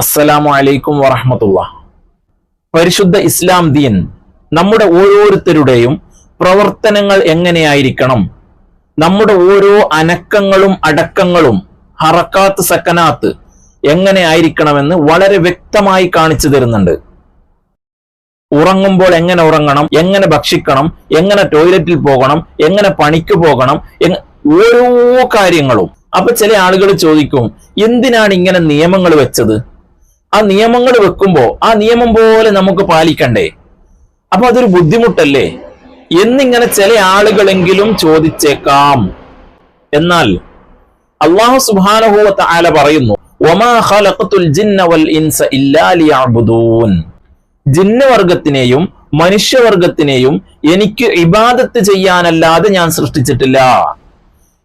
അസ്സലാമു അലൈക്കും വറഹമത്തുള്ള. പരിശുദ്ധ ഇസ്ലാം ദീൻ നമ്മുടെ ഓരോരുത്തരുടെയും പ്രവർത്തനങ്ങൾ എങ്ങനെയായിരിക്കണം? നമ്മുടെ ഓരോ അനക്കങ്ങളും അടക്കങ്ങളും ഹറക്കാത്ത് സക്കനാത്ത് എങ്ങനെ ആയിരിക്കണമെന്ന് വളരെ വ്യക്തമായി കാണിച്ചു തരുന്നുണ്ട്. ഉറങ്ങുമ്പോൾ എങ്ങനെ ഉറങ്ങണം? എങ്ങനെ ഭക്ഷിക്കണം? എങ്ങനെ ടോയ്ലറ്റിൽ പോകണം? എങ്ങനെ പണിക്ക് പോകണം? ഓരോ കാര്യങ്ങളും. അപ്പൊ ചില ആളുകൾ ചോദിക്കും എന്തിനാണ് ഇങ്ങനെ നിയമങ്ങൾ വെച്ചത്? ആ നിയമങ്ങൾ വെക്കുമ്പോൾ ആ നിയമം പോലെ നമുക്ക് പാലിക്കണ്ടേ? അപ്പൊ അതൊരു ബുദ്ധിമുട്ടല്ലേ? എന്നിങ്ങനെ ചില ആളുകളെങ്കിലും ചോദിച്ചേക്കാം. എന്നാൽ അള്ളാഹു സുബാനഹുവത്ത ആല പറയുന്നു. ജിന്നവർഗത്തിനെയും മനുഷ്യവർഗത്തിനെയും എനിക്ക് ഇബാദത്ത് ചെയ്യാനല്ലാതെ ഞാൻ സൃഷ്ടിച്ചിട്ടില്ല.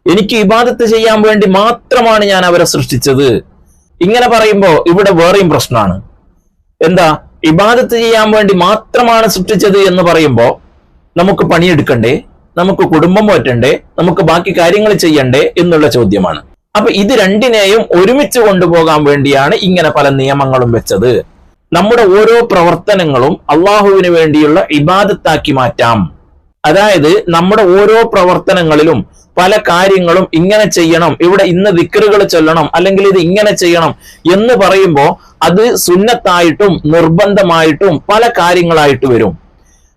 എനിക്ക് ഇബാദത്ത് ചെയ്യാൻ വേണ്ടി മാത്രമാണ് ഞാൻ അവരെ സൃഷ്ടിച്ചത്. ഇങ്ങനെ പറയുമ്പോൾ ഇവിടെ വേറെയും പ്രശ്നമാണ്. എന്താ? ഇബാദത്ത് ചെയ്യാൻ വേണ്ടി മാത്രമാണ് സൃഷ്ടിച്ചത് എന്ന് പറയുമ്പോൾ നമുക്ക് പണിയെടുക്കണ്ടേ? നമുക്ക് കുടുംബം പോറ്റണ്ടേ നമുക്ക് ബാക്കി കാര്യങ്ങൾ ചെയ്യണ്ടേ എന്നുള്ള ചോദ്യമാണ്. അപ്പൊ ഇത് രണ്ടിനെയും ഒരുമിച്ച് കൊണ്ടുപോകാൻ വേണ്ടിയാണ് ഇങ്ങനെ പല നിയമങ്ങളും വെച്ചത്. നമ്മുടെ ഓരോ പ്രവർത്തനങ്ങളും അള്ളാഹുവിന് വേണ്ടിയുള്ള ഇബാദത്താക്കി മാറ്റാം. അതായത് നമ്മുടെ ഓരോ പ്രവർത്തനങ്ങളിലും പല കാര്യങ്ങളും ഇങ്ങനെ ചെയ്യണം ഇവിടെ ഇന്ന് ദിക്കറുകൾ ചൊല്ലണം അല്ലെങ്കിൽ ഇത് ഇങ്ങനെ ചെയ്യണം എന്ന് പറയുമ്പോൾ അത് സുന്നത്തായിട്ടും നിർബന്ധമായിട്ടും പല കാര്യങ്ങളായിട്ട് വരും.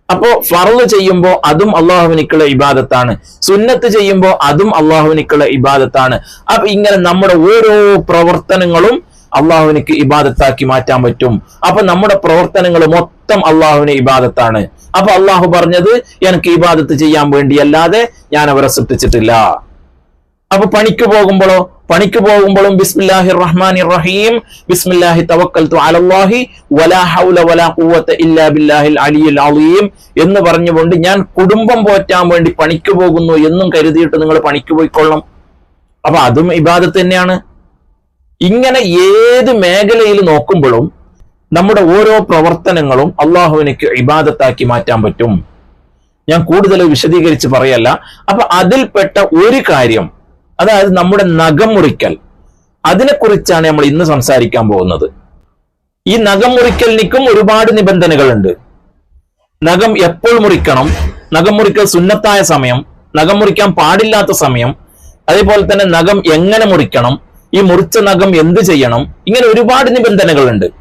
അപ്പോ ഫറവ് ചെയ്യുമ്പോൾ അതും അള്ളാഹുവിനിക്കുള്ള ഇബാദത്താണ്. സുന്നത്ത് ചെയ്യുമ്പോൾ അതും അള്ളാഹുവിനിക്കുള്ള ഇബാദത്താണ്. അപ്പൊ ഇങ്ങനെ നമ്മുടെ ഓരോ പ്രവർത്തനങ്ങളും അള്ളാഹുവിനിക്ക് ഇബാദത്താക്കി മാറ്റാൻ പറ്റും. അപ്പൊ നമ്മുടെ പ്രവർത്തനങ്ങൾ മൊത്തം അള്ളാഹുവിന് ഇബാദത്താണ്. അപ്പൊ അള്ളാഹു പറഞ്ഞത് എനിക്ക് ഇബാദത്ത് ചെയ്യാൻ വേണ്ടി അല്ലാതെ ഞാൻ അവരെ സൃഷ്ടിച്ചിട്ടില്ല. അപ്പൊ പണിക്ക് പോകുമ്പോഴോ പണിക്ക് പോകുമ്പോഴും ബിസ്മില്ലാഹി റഹ്മാൻ റഹീം ബിസ്മില്ലാഹി തവക്കൽതു അലല്ലാഹി വലാ ഹൗല വലാ ഖുവത ഇല്ലാ ബില്ലാഹിൽ അലിയുൽ അലീം എന്ന് പറഞ്ഞുകൊണ്ട് ഞാൻ കുടുംബം പോറ്റാൻ വേണ്ടി പണിക്ക് പോകുന്നു എന്നും കരുതിയിട്ട് നിങ്ങൾ പണിക്ക് പോയിക്കൊള്ളണം. അപ്പൊ അതും ഇബാദത്ത് തന്നെയാണ്. ഇങ്ങനെ ഏത് മേഖലയിൽ നോക്കുമ്പോഴും നമ്മുടെ ഓരോ പ്രവർത്തനങ്ങളും അള്ളാഹുവിനേക്ക് ഇബാദത്താക്കി മാറ്റാൻ പറ്റും. ഞാൻ കൂടുതൽ വിശദീകരിച്ച് പറയല്ല. അപ്പൊ അതിൽപ്പെട്ട ഒരു കാര്യം അതായത് നമ്മുടെ നഖം മുറിക്കൽ അതിനെക്കുറിച്ചാണ് നമ്മൾ ഇന്ന് സംസാരിക്കാൻ പോകുന്നത്. ഈ നഖം മുറിക്കലിനും ഒരുപാട് നിബന്ധനകളുണ്ട്. നഖം എപ്പോൾ മുറിക്കണം? നഖം മുറിക്കൽ സുന്നത്തായ സമയം നഖം മുറിക്കാൻ പാടില്ലാത്ത സമയം അതേപോലെ തന്നെ നഖം എങ്ങനെ മുറിക്കണം? ഈ മുറിച്ച നഖം എന്ത് ചെയ്യണം? ഇങ്ങനെ ഒരുപാട് നിബന്ധനകളുണ്ട്.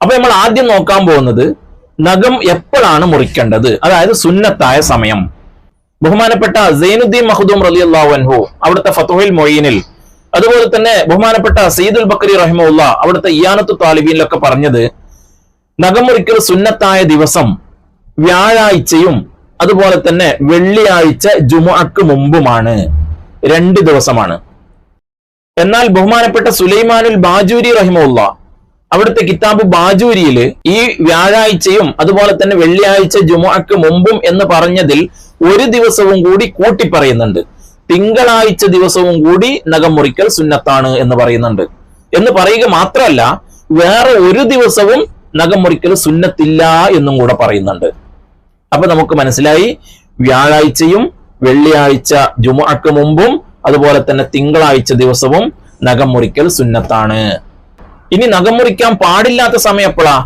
അപ്പൊ നമ്മൾ ആദ്യം നോക്കാൻ പോകുന്നത് നഖം എപ്പോഴാണ് മുറിക്കേണ്ടത്? അതായത് സുന്നത്തായ സമയം. ബഹുമാനപ്പെട്ട സൈനുദ്ദീൻ മഹദൂം റലി അള്ളാഹു അവിടുത്തെ ഫത്തുഹിൽ മൊയ്യനിൽ അതുപോലെ തന്നെ ബഹുമാനപ്പെട്ട സയ്യിദുൽ ബക്കരി റഹിമുള്ള അവിടുത്തെ ഇയാനത്തു താലിബീനിലൊക്കെ പറഞ്ഞത് നഖം മുറിക്കൽ സുന്നത്തായ ദിവസം വ്യാഴാഴ്ചയും അതുപോലെ തന്നെ വെള്ളിയാഴ്ച ജുമുഅക്ക് മുമ്പുമാണ്. രണ്ട് ദിവസമാണ്. എന്നാൽ ബഹുമാനപ്പെട്ട സുലൈമാനുൽ ബാജൂരി റഹിമുല്ല അവിടുത്തെ കിതാബ് ബാജൂരിയിൽ ഈ വ്യാഴാഴ്ചയും അതുപോലെ തന്നെ വെള്ളിയാഴ്ച ജുമുഅക്ക് മുമ്പും എന്ന് പറഞ്ഞതിൽ ഒരു ദിവസവും കൂടി കൂട്ടി പറയുന്നുണ്ട് തിങ്കളാഴ്ച ദിവസവും കൂടി നഖം മുറിക്കൽ സുന്നത്താണ് എന്ന് പറയുന്നുണ്ട്. എന്ന് പറയുക മാത്രമല്ല വേറെ ഒരു ദിവസവും നഖം മുറിക്കൽ സുന്നത്തില്ല എന്നും കൂടെ പറയുന്നുണ്ട്. അപ്പൊ നമുക്ക് മനസ്സിലായി വ്യാഴാഴ്ചയും വെള്ളിയാഴ്ച ജുമുഅക്ക് മുമ്പും അതുപോലെ തന്നെ തിങ്കളാഴ്ച ദിവസവും നഖം മുറിക്കൽ സുന്നത്താണ്. ഇനി നഖം മുറിക്കാൻ പാടില്ലാത്ത സമയം എപ്പോഴാ?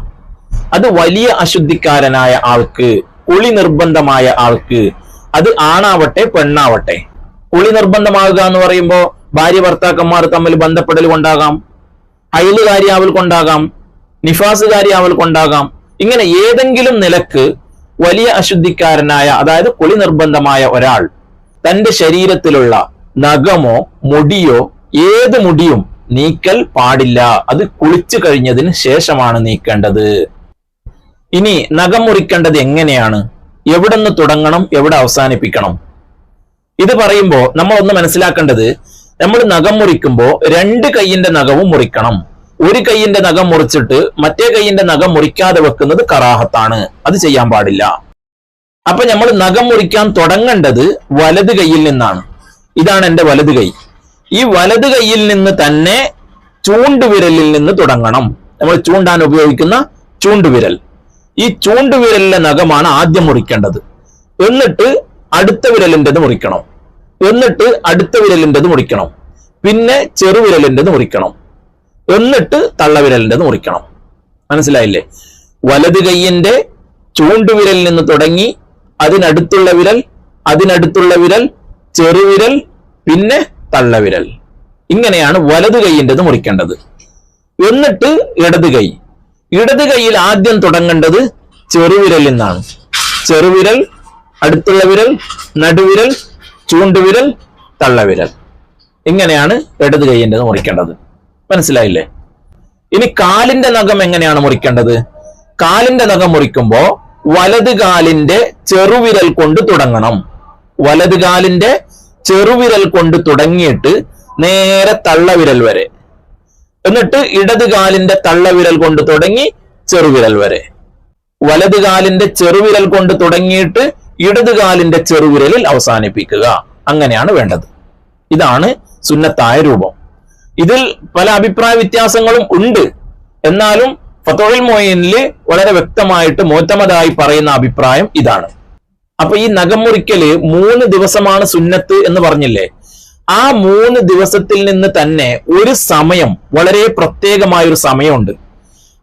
അത് വലിയ അശുദ്ധിക്കാരനായ ആൾക്ക് കുളി നിർബന്ധമായ ആൾക്ക്. അത് ആണാവട്ടെ പെണ്ണാവട്ടെ. കുളി നിർബന്ധമാകുക എന്ന് പറയുമ്പോൾ ഭാര്യ ഭർത്താക്കന്മാർ തമ്മിൽ ബന്ധപ്പെടൽ കൊണ്ടാകാം അയലുകാരിയാവൽ കൊണ്ടാകാം നിഫാസുകാരിയാവൽ കൊണ്ടാകാം. ഇങ്ങനെ ഏതെങ്കിലും നിലയ്ക്ക് വലിയ അശുദ്ധിക്കാരനായ അതായത് കുളി നിർബന്ധമായ ഒരാൾ തന്റെ ശരീരത്തിലുള്ള നഖമോ മുടിയോ ഏത് മുടിയും നീക്കൽ പാടില്ല. അത് കുളിച്ചു കഴിഞ്ഞതിന് ശേഷമാണ് നീക്കേണ്ടത്. ഇനി നഖം മുറിക്കേണ്ടത് എങ്ങനെയാണ്? എവിടെന്ന് തുടങ്ങണം? എവിടെ അവസാനിപ്പിക്കണം? ഇത് പറയുമ്പോൾ നമ്മൾ ഒന്ന് മനസ്സിലാക്കേണ്ടത് നമ്മൾ നഖം മുറിക്കുമ്പോൾ രണ്ട് കൈയിന്റെ നഖവും മുറിക്കണം. ഒരു കൈയിന്റെ നഖം മുറിച്ചിട്ട് മറ്റേ കൈയിന്റെ നഖം മുറിക്കാതെ വെക്കുന്നത് കറാഹത്താണ്. അത് ചെയ്യാൻ പാടില്ല. അപ്പൊ നമ്മൾ നഖം മുറിക്കാൻ തുടങ്ങേണ്ടത് വലത് കൈയിൽ നിന്നാണ്. ഇതാണ് എന്റെ വലത് കൈ. ഈ വലത് കൈയിൽ നിന്ന് തന്നെ ചൂണ്ടുവിരലിൽ നിന്ന് തുടങ്ങണം. നമ്മൾ ചൂണ്ടാൻ ഉപയോഗിക്കുന്ന ചൂണ്ടുവിരൽ. ഈ ചൂണ്ടുവിരലിലെ നഖമാണ് ആദ്യം മുറിക്കേണ്ടത്. എന്നിട്ട് അടുത്ത വിരലിന്റെത് മുറിക്കണം. എന്നിട്ട് അടുത്ത വിരലിന്റെത് മുറിക്കണം. പിന്നെ ചെറുവിരലിന്റെത് മുറിക്കണം. എന്നിട്ട് തള്ളവിരലിന്റെത് മുറിക്കണം. മനസ്സിലായില്ലേ? വലത് കൈയിന്റെ ചൂണ്ടുവിരലിൽ നിന്ന് തുടങ്ങി അതിനടുത്തുള്ള വിരൽ അതിനടുത്തുള്ള വിരൽ ചെറുവിരൽ പിന്നെ തള്ളവിരൽ. ഇങ്ങനെയാണ് വലതു കൈയിന്റെത് മുറിക്കേണ്ടത്. എന്നിട്ട് ഇടത് കൈ. ഇടത് കൈയിൽ ആദ്യം തുടങ്ങേണ്ടത് ചെറുവിരലിൽ നിന്നാണ്. ചെറുവിരൽ അടുത്തുള്ള വിരൽ നടുവിരൽ ചൂണ്ടുവിരൽ തള്ളവിരൽ. ഇങ്ങനെയാണ് ഇടത് കൈയിന്റെത് മുറിക്കേണ്ടത്. മനസ്സിലായില്ലേ? ഇനി കാലിന്റെ നഖം എങ്ങനെയാണ് മുറിക്കേണ്ടത്? കാലിന്റെ നഖം മുറിക്കുമ്പോ വലത് കാലിന്റെ ചെറുവിരൽ കൊണ്ട് തുടങ്ങണം. വലത് കാലിന്റെ ചെറുവിരൽ കൊണ്ട് തുടങ്ങിയിട്ട് നേരെ തള്ളവിരൽ വരെ. എന്നിട്ട് ഇടത് കാലിന്റെ തള്ളവിരൽ കൊണ്ട് തുടങ്ങി ചെറുവിരൽ വരെ. വലത് കാലിന്റെ ചെറുവിരൽ കൊണ്ട് തുടങ്ങിയിട്ട് ഇടത് കാലിന്റെ ചെറുവിരലിൽ അവസാനിപ്പിക്കുക. അങ്ങനെയാണ് വേണ്ടത്. ഇതാണ് സുന്നത്തായ രൂപം. ഇതിൽ പല അഭിപ്രായ വ്യത്യാസങ്ങളും ഉണ്ട്. എന്നാലും ഫത്തോയിൽ മൊയിനിൽ വളരെ വ്യക്തമായിട്ട് മോത്തമതായി പറയുന്ന അഭിപ്രായം ഇതാണ്. അപ്പൊ ഈ നഖം മുറിക്കൽ മൂന്ന് ദിവസമാണ് സുന്നത്ത് എന്ന് പറഞ്ഞില്ലേ? ആ മൂന്ന് ദിവസത്തിൽ നിന്ന് തന്നെ ഒരു സമയം വളരെ പ്രത്യേകമായ ഒരു സമയമുണ്ട്.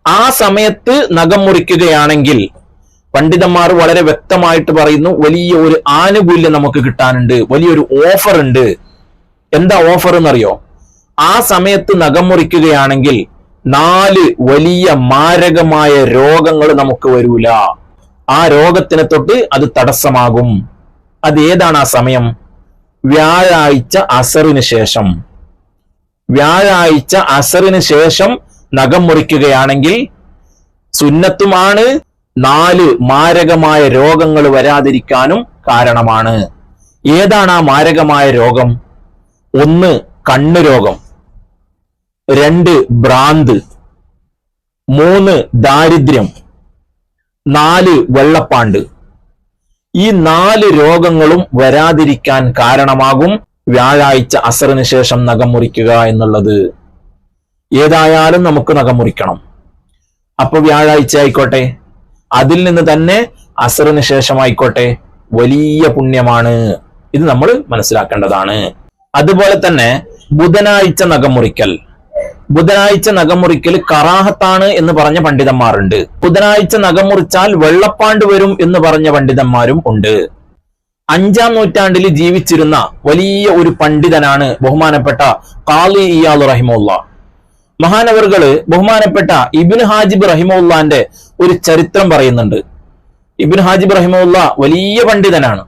ആ സമയത്ത് നഖം മുറിക്കുകയാണെങ്കിൽ പണ്ഡിതന്മാർ വളരെ വ്യക്തമായിട്ട് പറയുന്നു വലിയ ഒരു ആനുകൂല്യം നമുക്ക് കിട്ടാനുണ്ട് വലിയൊരു ഓഫർ ഉണ്ട്. എന്താ ഓഫർ എന്നറിയോ? ആ സമയത്ത് നഖം മുറിക്കുകയാണെങ്കിൽ നാല് വലിയ മാരകമായ രോഗങ്ങൾ നമുക്ക് വരൂല. ആ രോഗത്തിനെ തൊട്ട് അത് തടസ്സമാകും. അത് ഏതാണ് ആ സമയം? വ്യാഴാഴ്ച അസറിന് ശേഷം. വ്യാഴാഴ്ച അസറിന് ശേഷം നഖം മുറിക്കുകയാണെങ്കിൽ സുന്നത്തുമാണ് നാല് മാരകമായ രോഗങ്ങൾ വരാതിരിക്കാനും കാരണമാണ്. ഏതാണ് ആ മാരകമായ രോഗം? ഒന്ന് കണ്ണ് രോഗം രണ്ട് ഭ്രാന്ത് മൂന്ന് ദാരിദ്ര്യം നാല് വെള്ളപ്പാണ്ട്. ഈ നാല് രോഗങ്ങളും വരാതിരിക്കാൻ കാരണമാകും വ്യാഴാഴ്ച അസറിന് ശേഷം നഖം മുറിക്കുക എന്നുള്ളത്. ഏതായാലും നമുക്ക് നഖം മുറിക്കണം. അപ്പൊ വ്യാഴാഴ്ച ആയിക്കോട്ടെ. അതിൽ നിന്ന് തന്നെ അസറിന് ശേഷമായിക്കോട്ടെ വലിയ പുണ്യമാണ്. ഇത് നമ്മൾ മനസ്സിലാക്കേണ്ടതാണ്. അതുപോലെ തന്നെ ബുധനാഴ്ച നഖം മുറിക്കൽ. ബുധനാഴ്ച നഖമുറിക്കൽ കറാഹത്താണ് എന്ന് പറഞ്ഞ പണ്ഡിതന്മാരുണ്ട്. ബുധനാഴ്ച നഖമുറിച്ചാൽ വെള്ളപ്പാണ്ട് വരും എന്ന് പറഞ്ഞ പണ്ഡിതന്മാരും ഉണ്ട്. അഞ്ചാം നൂറ്റാണ്ടിൽ ജീവിച്ചിരുന്ന വലിയ ഒരു പണ്ഡിതനാണ് ബഹുമാനപ്പെട്ട കാളി ഇയാൾ റഹിമുള്ള മഹാനവറുകൾ ബഹുമാനപ്പെട്ട ഇബിൻ ഹാജിബ് റഹിമുള്ളാന്റെ ഒരു ചരിത്രം പറയുന്നുണ്ട്. ഇബിൻ ഹാജിബ് റഹിമുള്ള വലിയ പണ്ഡിതനാണ്.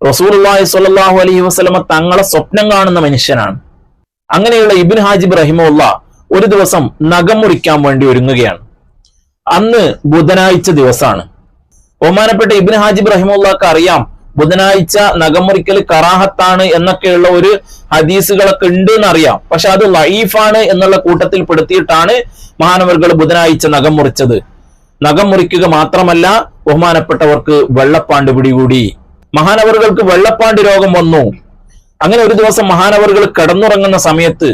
റസൂലുള്ളാഹി സ്വല്ലല്ലാഹു അലൈഹി വസ്ലമ തങ്ങളെ സ്വപ്നം കാണുന്ന മനുഷ്യനാണ്. അങ്ങനെയുള്ള ഇബിൻ ഹാജിബ് റഹിമുല്ല ഒരു ദിവസം നഖം മുറിക്കാൻ വേണ്ടി ഒരുങ്ങുകയാണ്. അന്ന് ബുധനാഴ്ച ദിവസമാണ്. ബഹുമാനപ്പെട്ട ഇബിൻ ഹാജിബ് റഹിമുള്ളക്ക് അറിയാം ബുധനാഴ്ച നഖം മുറിക്കൽ കറാഹത്താണ് എന്നൊക്കെയുള്ള ഒരു ഹദീസുകളൊക്കെ ഉണ്ട് എന്നറിയാം പക്ഷെ അത് ലൈഫാണ് എന്നുള്ള കൂട്ടത്തിൽ പെടുത്തിയിട്ടാണ് മഹാനവർകൾ ബുധനാഴ്ച നഖം മുറിച്ചത്. നഖം മുറിക്കുക മാത്രമല്ല ബഹുമാനപ്പെട്ടവർക്ക് വെള്ളപ്പാണ്ട് പിടികൂടി. മഹാനവറുകൾക്ക് വെള്ളപ്പാണ്ട് രോഗം വന്നു. അങ്ങനെ ഒരു ദിവസം മഹാനവറുകൾ കിടന്നുറങ്ങുന്ന സമയത്ത്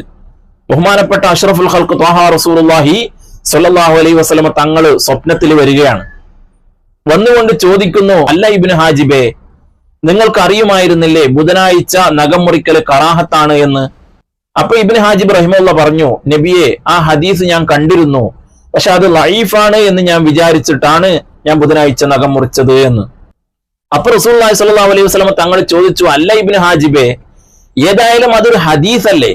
ബഹുമാനപ്പെട്ട അഷ്റഫുൽ ഹൽക്ക് ത്വാഹ റസൂലുള്ളാഹി സല്ലാഹു അലൈ വസ്ലമ തങ്ങൾ സ്വപ്നത്തിൽ വരികയാണ്. വന്നുകൊണ്ട് ചോദിക്കുന്നു അല്ല ഇബ്നു ഹാജിബെ നിങ്ങൾക്ക് അറിയുമായിരുന്നില്ലേ ബുധനാഴ്ച നഖം മുറിക്കൽ കറാഹത്താണ് എന്ന്? അപ്പൊ ഇബ്നു ഹാജിബ് റഹിമുള്ള പറഞ്ഞു നബിയെ ആ ഹദീസ് ഞാൻ കണ്ടിരുന്നു. പക്ഷെ അത് ലൈഫാണ് എന്ന് ഞാൻ വിചാരിച്ചിട്ടാണ് ഞാൻ ബുധനാഴ്ച നഖം മുറിച്ചത് എന്ന്. അപ്പൊ റസൂൽ സ്വല്ലല്ലാഹു അലൈഹി വസ്ലമ തങ്ങൾ ചോദിച്ചു അല്ല ഇബ്നു ഹാജിബെ ഏതായാലും അതൊരു ഹദീസ് അല്ലേ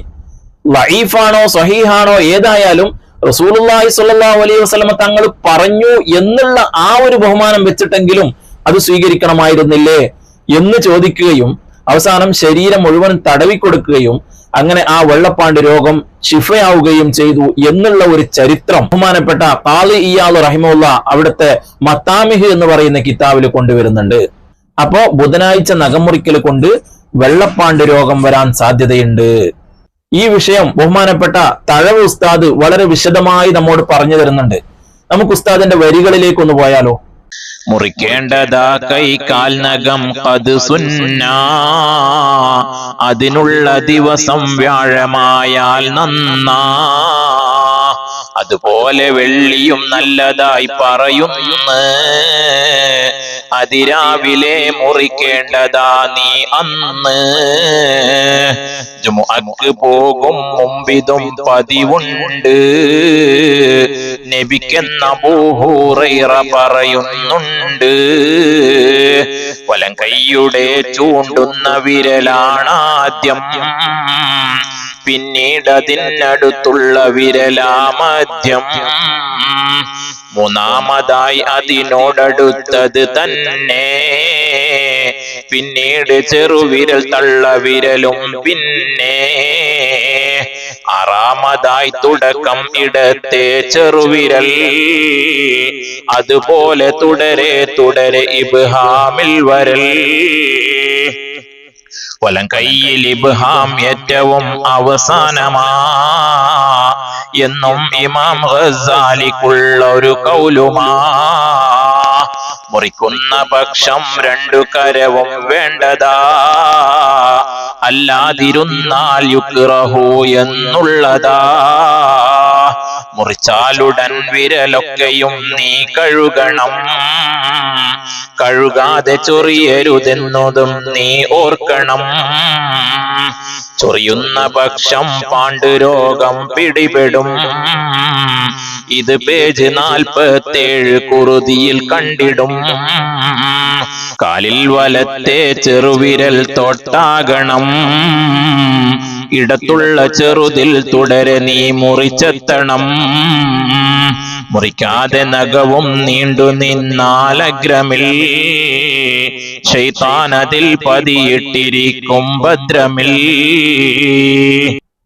ലൈഫാണോ സഹീഹാണോ ഏതായാലും റസൂലുള്ളാഹി സ്വല്ലല്ലാഹു അലൈഹി വസ്ലമ തങ്ങൾ പറഞ്ഞു എന്നുള്ള ആ ഒരു ബഹുമാനം വെച്ചിട്ടെങ്കിലും അത് സ്വീകരിക്കണമായിരുന്നില്ലേ എന്ന് ചോദിക്കുകയും അവസാനം ശരീരം മുഴുവൻ തടവിക്കൊടുക്കുകയും അങ്ങനെ ആ വെള്ളപ്പാണ്ട് രോഗം ശിഫയാവുകയും ചെയ്തു എന്നുള്ള ഒരു ചരിത്രം ബഹുമാനപ്പെട്ട താലി ഇയാൾ റഹിമുള്ള അവിടുത്തെ മത്താമിഹ് എന്ന് പറയുന്ന കിതാബിൽ കൊണ്ടുവരുന്നുണ്ട്. അപ്പോ ബുധനാഴ്ച നഖമുറിക്കൽ കൊണ്ട് വെള്ളപ്പാണ്ട് രോഗം വരാൻ സാധ്യതയുണ്ട്. ഈ വിഷയം ബഹുമാനപ്പെട്ട തഴവ് ഉസ്താദ് വളരെ വിശദമായി നമ്മോട് പറഞ്ഞു തരുന്നുണ്ട്. നമുക്ക് ഉസ്താദിന്റെ വരികളിലേക്ക് ഒന്ന് പോയാലോ? മുറിക്കേണ്ടതാ കൈ നഖം കത് സുന്ന. അതിനുള്ള ദിവസം വ്യാഴമായാൽ നന്നാ. അതുപോലെ വെള്ളിയും നല്ലതായി പറയുന്നു. അതിരാവിലെ മുറിക്കേണ്ടതാ നീ അന്ന്. ജുമുഅക്ക് പോകും മുമ്പിതും പതിവുണ്ട്. നബിക്കെന്ന ബൂഹൂറൈറ പറയുന്നുണ്ട്. വലം കൈയുടെ ചൂണ്ടുന്ന വിരലാണാദ്യം. പിന്നീട് അതിനടുത്തുള്ള വിരലാമധ്യം മൂന്നാമതായി അതിനോടടുത്തത് തന്നെ. പിന്നീട് ചെറുവിരൽ തള്ള വിരലും പിന്നെ. ആറാമതായി തുടക്കം ഇടത്തെ ചെറുവിരൽ. അതുപോലെ തുടരെ തുടരെ ഇബ്ഹാമിൽ വരൽ. വലം കയ്യിൽ ഇബ്ഹാം ഏറ്റവും അവസാനമാ എന്നും ഇമാം ഗസാലിക്കുള്ള ഒരു കൗലുമാ മുറിക്കുന്ന പക്ഷം രണ്ടു കരവും വേണ്ടതാ. അല്ലാതിരുന്നാൽ യുക്റഹു എന്നുള്ളതാ. മുറിച്ചാലുടൻ വിരലൊക്കെയും നീ കഴുകണം. കഴുകാതെ ചൊറിയരുതെന്നതും നീ ഓർക്കണം. ചൊറിയുന്ന പക്ഷം പാണ്ഡുരോഗം പിടിപെടും. ഇത് പേജ് നാൽപ്പത്തേഴ് കുറുതിയിൽ കണ്ടിടും. കാലിൽ വലത്തെ ചെറുവിരൽ തൊട്ടാകണം. ഇടത്തുള്ള ചെറുതിൽ തുടരെ നീ മുറിച്ചെത്തണം. മുറിക്കാതെ നഖവും നീണ്ടു നിന്നാലഗ്രമിൽ ശൈത്താനതിൽ പതിയിട്ടിരിക്കും ഭദ്രമിൽ.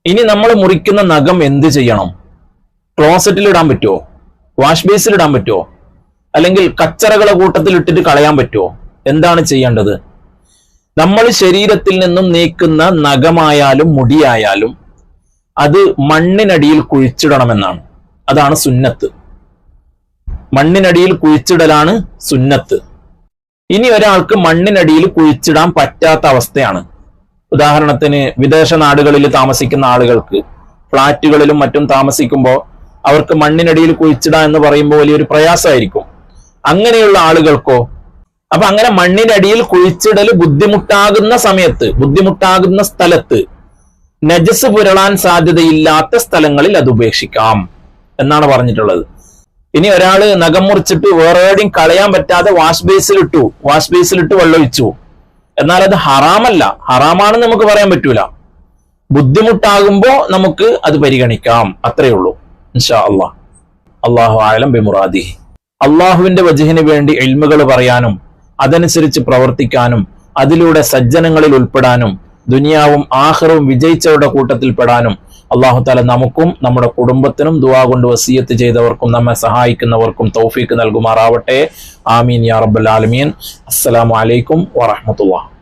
ഇനി നമ്മൾ മുറിക്കുന്ന നഖം എന്ത് ചെയ്യണം? ക്ലോസറ്റിൽ ഇടാൻ പറ്റുമോ വാഷ് ബേസിൽ ഇടാൻ പറ്റുമോ അല്ലെങ്കിൽ കച്ചറകളെ കൂട്ടത്തിൽ ഇട്ടിട്ട് കളയാൻ പറ്റുമോ എന്താണ് ചെയ്യേണ്ടത്? നമ്മൾ ശരീരത്തിൽ നിന്നും നീക്കുന്ന നഖമായാലും മുടിയായാലും അത് മണ്ണിനടിയിൽ കുഴിച്ചിടണമെന്നാണ്. അതാണ് സുന്നത്ത്. മണ്ണിനടിയിൽ കുഴിച്ചിടലാണ് സുന്നത്ത്. ഇനി ഒരാൾക്ക് മണ്ണിനടിയിൽ കുഴിച്ചിടാൻ പറ്റാത്ത അവസ്ഥയാണ്. ഉദാഹരണത്തിന് വിദേശ നാടുകളിൽ താമസിക്കുന്ന ആളുകൾക്ക് ഫ്ളാറ്റുകളിലും മറ്റും താമസിക്കുമ്പോൾ അവർക്ക് മണ്ണിനടിയിൽ കുഴിച്ചിടാൻ എന്ന് പറയുമ്പോൾ വലിയൊരു പ്രയാസമായിരിക്കും. അങ്ങനെയുള്ള ആളുകൾക്കോ അപ്പൊ അങ്ങനെ മണ്ണിനടിയിൽ കുഴിച്ചിടൽ ബുദ്ധിമുട്ടാകുന്ന സമയത്ത് ബുദ്ധിമുട്ടാകുന്ന സ്ഥലത്ത് നജസ് പുരളാൻ സാധ്യതയില്ലാത്ത സ്ഥലങ്ങളിൽ അത് ഉപേക്ഷിക്കാം എന്നാണ് പറഞ്ഞിട്ടുള്ളത്. ഇനി ഒരാൾ നഖം മുറിച്ചിട്ട് വേറെ എവിടെയും കളയാൻ പറ്റാതെ വാഷ് ബേസിലിട്ടു വാഷ് ബേസിലിട്ട് വെള്ളമൊഴിച്ചു എന്നാൽ അത് ഹറാമല്ല. ഹറാമാണെന്ന് നമുക്ക് പറയാൻ പറ്റൂല. ബുദ്ധിമുട്ടാകുമ്പോ നമുക്ക് അത് പരിഗണിക്കാം. അത്രയേ ഉള്ളൂ. ഇൻഷാ അള്ളാഹ് അള്ളാഹു ആലം ബിമുറാദി അള്ളാഹുവിന്റെ വജഹിന് വേണ്ടി എൽമുകൾ പറയാനും അതനുസരിച്ച് പ്രവർത്തിക്കാനും അതിലൂടെ സജ്ജനങ്ങളിൽ ഉൾപ്പെടാനും ദുനിയാവും ആഹ്റവും വിജയിച്ചവരുടെ കൂട്ടത്തിൽ പെടാനും അള്ളാഹു താല നമുക്കും നമ്മുടെ കുടുംബത്തിനും ദുവാ കൊണ്ട് വസീയത്ത് ചെയ്തവർക്കും നമ്മെ സഹായിക്കുന്നവർക്കും തൗഫീക്ക് നൽകുമാറാവട്ടെ. ആമീൻ യാ റബ്ബൽ ആലമീൻ. അസ്സലാമു അലൈക്കും വറഹ്മത്തുള്ളാഹി.